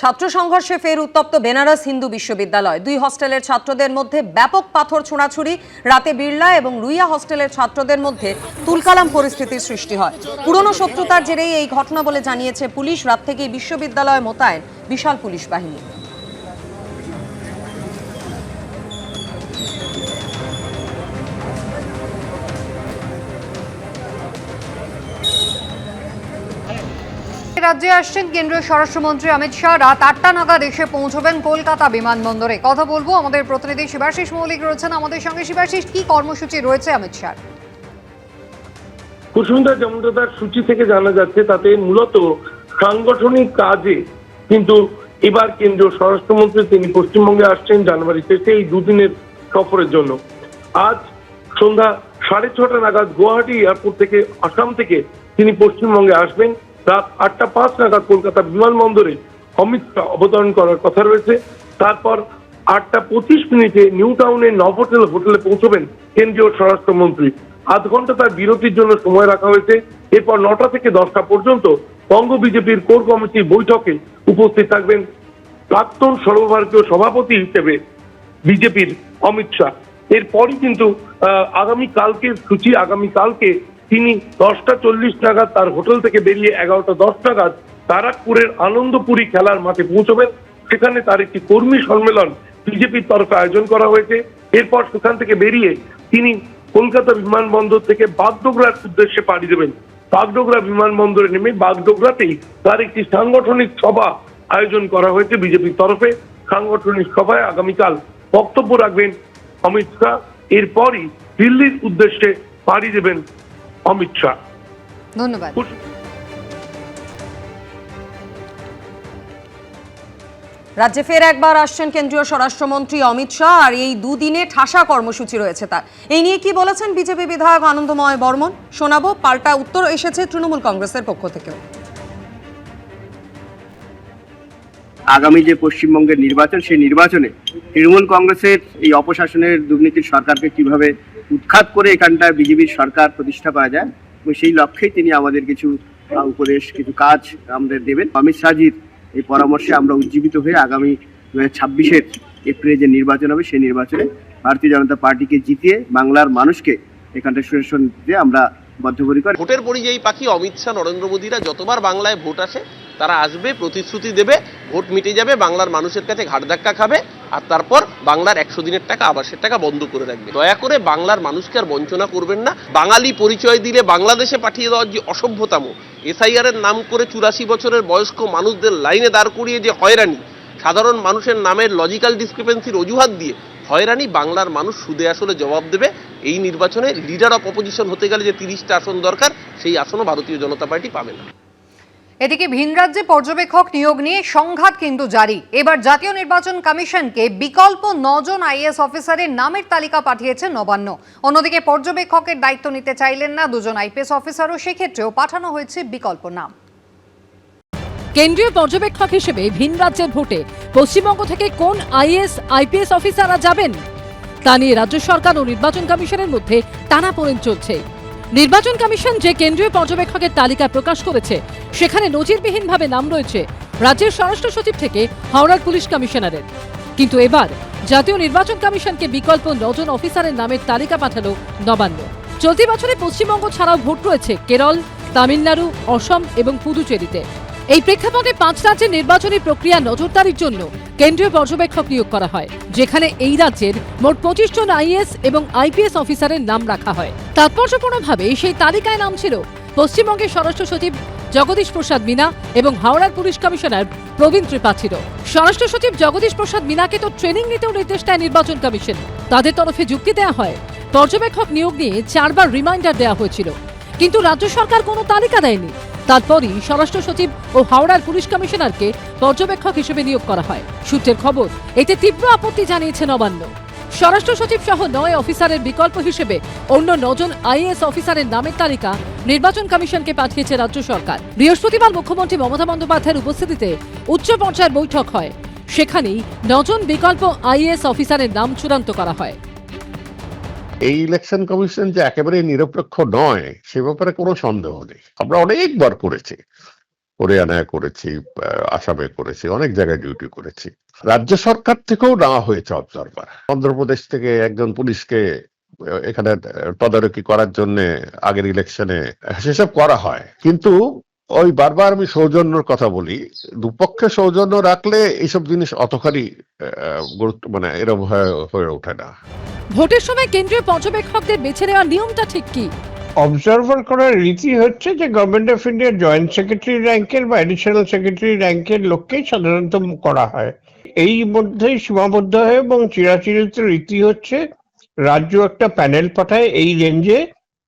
ছাত্র সংঘর্ষে ফের উত্তপ্ত বেনারস হিন্দু বিশ্ববিদ্যালয়। দুই হস্টেলের ছাত্রদের মধ্যে ব্যাপক পাথর ছোঁড়াছুড়ি, রাতে বিড়লা এবং রুইয়া হস্টেলের ছাত্রদের মধ্যে তুলকালাম পরিস্থিতির সৃষ্টি হয়। পুরনো শত্রুতার জেরেই এই ঘটনা বলে জানিয়েছে পুলিশ। রাত থেকেই বিশ্ববিদ্যালয়ে মোতায়েন বিশাল পুলিশ বাহিনী। রাজ্যে আসছেন কেন্দ্রীয় স্বরাষ্ট্রমন্ত্রী অমিত শাহ। রাত আটটা নাগাদ এসে পৌঁছবেন কলকাতা বিমানবন্দরে। কথা বলব আমাদের প্রতিনিধি শিবাশিস মৌলিক রয়েছেন আমাদের সঙ্গে। শিবাশিস, কি কর্মসূচি রয়েছে অমিত শাহ? কুসুমদা যেমনটা তার সূচি থেকে জানা যাচ্ছে, তাতে মূলত সাংগঠনিক কাজে কিন্তু এবার কেন্দ্রীয় স্বরাষ্ট্রমন্ত্রী তিনি পশ্চিমবঙ্গে আসছেন জানুয়ারি শেষে, এই দুদিনের সফরের জন্য। আজ সন্ধ্যা সাড়ে ছটা নাগাদ গুয়াহাটি এয়ারপোর্ট থেকে, আসাম থেকে তিনি পশ্চিমবঙ্গে আসবেন। রাত আটটা পাঁচ নাগাদ কলকাতা বিমানবন্দরে অমিত শাহ অবতরণ করার কথা রয়েছে। তারপর আটটা পঁচিশ মিনিটে নিউ টাউনের নভোটেল হোটেলে পৌঁছবেন কেন্দ্রীয় স্বরাষ্ট্রমন্ত্রী। আধ ঘণ্টা তার বিরতির জন্য সময় রাখা হয়েছে। এরপর নটা থেকে দশটা পর্যন্ত বঙ্গ বিজেপির কোর কমিটির বৈঠকে উপস্থিত থাকবেন প্রাক্তন সর্বভারতীয় সভাপতি হিসেবে বিজেপির অমিত শাহ। এরপরই কিন্তু আগামী কালকের সূচি, আগামী কালকে তিনি দশটা চল্লিশ নাগাদ তার হোটেল থেকে বেরিয়ে এগারোটা দশ নাগাদ তারাকপুরের আনন্দপুরী খেলার মাঠে পৌঁছবেন। সেখানে তার একটি কর্মী সম্মেলন বিজেপির তরফে আয়োজন করা হয়েছে। এরপর সেখান থেকে বেরিয়ে তিনি কলকাতা বিমানবন্দর থেকে বাগডোগরার উদ্দেশ্যে পাড়ি দেবেন। বাগডোগরা বিমানবন্দরে নেমে বাগডোগরাতেই তার একটি সাংগঠনিক সভা আয়োজন করা হয়েছে বিজেপির তরফে। সাংগঠনিক সভায় আগামীকাল বক্তব্য রাখবেন অমিত শাহ। এরপরই দিল্লির উদ্দেশ্যে পাড়ি দেবেন অমিত শাহ। ধন্যবাদ। রাজ্যে ফের একবার আসছেন কেন্দ্রীয় স্বরাষ্ট্রমন্ত্রী অমিত শাহ আর এই দুদিনে ঠাসা কর্মসূচি রয়েছে তার। এই নিয়ে কি বলেছেন বিজেপি বিধায়ক আনন্দময় বর্মন? শোনাবো পাল্টা উত্তর এসেছে তৃণমূল কংগ্রেসের পক্ষ থেকেও। আগামী যে পশ্চিমবঙ্গের নির্বাচন সেই নির্বাচনে তৃণমূল কংগ্রেসের এই অপশাসনের দুর্নীতির সরকারকে কীভাবে উৎখাত করে এখানটায় বিজেপির সরকার প্রতিষ্ঠা করা যায় এবং সেই লক্ষ্যেই তিনি আমাদের কিছু উপদেশ, কিছু কাজ আমাদের দেবেন। অমিত শাহজির এই পরামর্শে আমরা উজ্জীবিত হয়ে আগামী দু হাজার ছাব্বিশের এপ্রিলে যে নির্বাচন হবে, সেই নির্বাচনে ভারতীয় জনতা পার্টিকে জিতিয়ে বাংলার মানুষকে এখানটা সুশাসন দিতে আমরা বদ্ধপরিকর। ভোটের পরিযায়ী পাখি অমিত শাহ, নরেন্দ্র মোদীরা যতবার বাংলায় ভোট আসে, তারা আসবে, প্রতিশ্রুতি দেবে, ভোট মিটে যাবে, বাংলার মানুষের কাছে ঘাট ধাক্কা খাবে। আর তারপর বাংলার একশো দিনের টাকা আবাসের টাকা বন্ধ করে রাখবে। দয়া করে বাংলার মানুষকে আর বঞ্চনা করবেন না। বাঙালি পরিচয় দিলে বাংলাদেশে পাঠিয়ে দেওয়ার যে অসভ্যতাম এসআইআর এর নাম করে চুরাশি বছরের বয়স্ক মানুষদের লাইনে দাঁড় করিয়ে যে হয়রানি, সাধারণ মানুষের নামের লজিক্যাল ডিসক্রিপেন্সির অজুহাত দিয়ে হয়রানি বাংলার মানুষ সুদে আসলে জবাব দেবে। এই নির্বাচনে লিডার অফ অপোজিশন হতে গেলে যে তিরিশটা আসন দরকার, সেই আসনও ভারতীয় জনতা পার্টি পাবে না। এদিকে ভিন রাজ্যে পর্যবেক্ষক নিয়োগ নিয়ে সংঘাত কিন্তু জারি। এবার জাতীয় নির্বাচন কমিশনকে বিকল্প নজন আইএস অফিসারের নামের তালিকা পাঠিয়েছে নবান্ন। অন্যদিকে পর্যবেক্ষকের দায়িত্ব নিতে চাইলেন না দুজন আইপিএস অফিসারও, সেক্ষেত্রেও পাঠানো হয়েছে বিকল্প নাম। কেন্দ্রীয় পর্যবেক্ষক হিসেবে ভিন রাজ্যের ভোটে পশ্চিমবঙ্গ থেকে কোন আইএস আইপিএস অফিসাররা যাবেন? তা নিয়ে রাজ্য সরকার ও নির্বাচন কমিশনের মধ্যে টানাপোড়েন চলছে। নির্বাচন কমিশন যে কেন্দ্রীয় পর্যবেক্ষকের তালিকা প্রকাশ করেছে, সেখানে নজিরবিহীনভাবে নাম রয়েছে রাজ্যের স্বরাষ্ট্র সচিব থেকে হাওড়ার পুলিশ কমিশনারের। কিন্তু এবার জাতীয় নির্বাচন কমিশনকে বিকল্প নজন অফিসারের নামের তালিকা পাঠালো নবান্ন। চলতি বছরে পশ্চিমবঙ্গ ছাড়াও ভোট রয়েছে কেরল, তামিলনাড়ু, অসম এবং পুদুচেরিতে। এই প্রেক্ষাপটে পাঁচ রাজ্যের নির্বাচনী প্রক্রিয়া নজরদারির জন্য কেন্দ্রীয় পর্যবেক্ষক নিয়োগ করা হয়, যেখানে এই রাজ্যের মোট পঁচিশ জন আইএস এবং আইপিএস অফিসারের নাম রাখা হয়। তাৎপর্যপূর্ণভাবে সেই তালিকায় নাম ছিল পশ্চিমবঙ্গের স্বরাষ্ট্র সচিব জগদীশ প্রসাদ মিনা এবং হাওড়ার পুলিশ কমিশনার প্রবীণ ত্রিপাঠীর। স্বরাষ্ট্র সচিব জগদীশ প্রসাদ মিনাকে তো ট্রেনিং নিতেও নির্দেশ দেয় নির্বাচন কমিশন। তাদের তরফে যুক্তি দেওয়া হয়, পর্যবেক্ষক নিয়োগ নিয়ে চারবার রিমাইন্ডার দেওয়া হয়েছিল। কিন্তু রাজ্য সরকার কোনো তালিকা দেয়নি। তারপরই স্বরাষ্ট্র সচিব ও হাওড়ার পুলিশ কমিশনারকে পর্যবেক্ষক হিসেবে নিয়োগ করা হয়। সূত্রের খবর, এতে তীব্র আপত্তি জানিয়েছে নবান্ন। স্বরাষ্ট্র সচিব সহ নয় অফিসারের বিকল্প হিসেবে অন্য নজন আইএএস অফিসারের নামের তালিকা নির্বাচন কমিশনকে পাঠিয়েছে রাজ্য সরকার। বৃহস্পতিবার মুখ্যমন্ত্রী মমতা বন্দ্যোপাধ্যায়ের উপস্থিতিতে উচ্চ পর্যায়ের বৈঠক হয়। সেখানেই নজন বিকল্প আইএএস অফিসারের নাম চূড়ান্ত করা হয়। এই ইলেকশন কমিশন যে একেবারে নিরপেক্ষ নয়, সে ব্যাপারে কোনো সন্দেহ নেই। আমরা অনেকবার করেছি। হরিয়ানায় করেছি আসামে করেছি, অনেক জায়গায় ডিউটি করেছি। রাজ্য সরকার থেকেও নেওয়া হয়েছে অবজারভার অন্ধ্রপ্রদেশ থেকে একজন পুলিশকে এখানে তদারকি করার জন্য আগের ইলেকশনে সেসব করা হয়। কিন্তু ওই বারবার আমি সৌজন্যর কথা বলি, দুপক্ষে সৌজন্য রাখলে এইসব জিনিস অতখানি গুরুত্ব মানে এরকম হয়ে হয়ে ওঠে না। ভোটের সময় কেন্দ্রীয় পর্যবেক্ষকদের বেছে নেওয়ার নিয়মটা ঠিক কি? অবজারভার করার রীতি হচ্ছে যে গভর্নমেন্ট অফ ইন্ডিয়ার জয়েন্ট সেক্রেটারি র্যাঙ্কের বা অ্যাডিশনাল সেক্রেটারি র্যাঙ্কের লোককেই সাধারণত করা হয়। এই মধ্যেই সীমাবদ্ধ হয় এবং চিরাচিরিত রীতি হচ্ছে, রাজ্য একটা প্যানেল পাঠায় এই রেঞ্জে,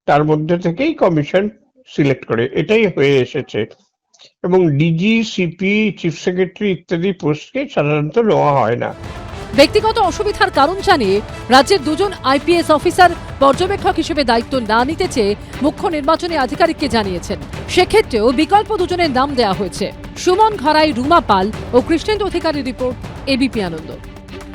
তার মধ্যে থেকেই কমিশন সিলেক্ট করে। এটাই হয়ে এসেছে। এবং ডিজি সিপি চিফ সেক্রেটারি ইত্যাদি পোস্টকে সাধারণত নেওয়া হয় না। ব্যক্তিগত অসুবিধার কারণ জানিয়ে রাজ্যের দুজন আইপিএস অফিসার পর্যবেক্ষক হিসেবে দায়িত্ব না নিতে চেয়ে মুখ্য নির্বাচনী আধিকারিককে জানিয়েছেন। সেক্ষেত্রেও বিকল্প দুজনের নাম দেওয়া হয়েছে। সুমন ঘরাই, রুমা পাল ও কৃষ্ণেন্দু অধিকারী রিপোর্ট, এবিপি আনন্দ।